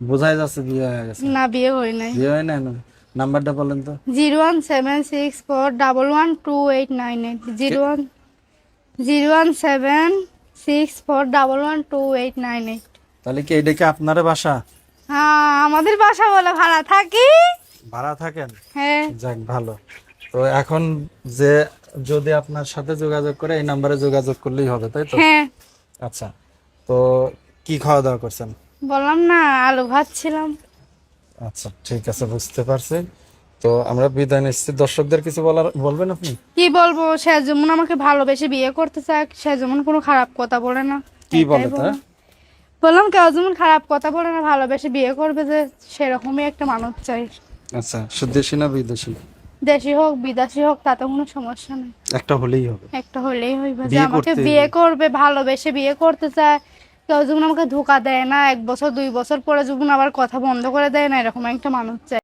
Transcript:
বোঝাই যাচ্ছে বিয়ে হয়ে গেছে। না বিয়ে হয় নাই। বিয়ে হয় না না? নাম্বারটা বলেন তো। Zero one seven six four double one two eight nine eight. Zero one zero one seven six four double one two eight nine eight. তাহলে কি এটা কি আপনার বাসা? হ্যাঁ আমাদের বাসা বলে ভাড়া থাকি। ভাড়া থাকেন? হ্যাঁ। যাক ভালো। তো এখন যে যদি আপনার সাথে যোগাযোগ করে এই নাম্বারে যোগাযোগ করলেই হবে তাই তো? হ্যাঁ। আচ্ছা। তো কি খাওয়া দাওয়া করছেন? বললাম না আলু ভাত ছিলাম আচ্ছা ঠিক আছে বুঝতে পারছি। তো আমরা বিদায় নিচ্ছি। দর্শকদের কিছু বলার বলবেন আপনি? কি বলব সে যেমন আমাকে ভালোবেসে বিয়ে করতে চায়। সে যেমন কোনো খারাপ কথা বলে না। কি বলে তা? বললাম। কেউ যেমন খারাপ কথা বলে না ভালোবেসে বিয়ে করবে যে সেরকমই একটা মানুষ চাই। আচ্ছা সুদেশি না বিদেশি? দেশি হোক বিদেশি হোক তাতে কোনো সমস্যা নেই। একটা হলেই হবে। একটা হলেই হইবে যে আমাকে বিয়ে করবে ভালোবেসে বিয়ে করতে চায়। কেউ যখন আমাকে ধোকা দেয় না, এক বছর, দুই বছর পরে যখন আবার কথা বন্ধ করে দেয় না, এরকম একটা মানুষ চাই।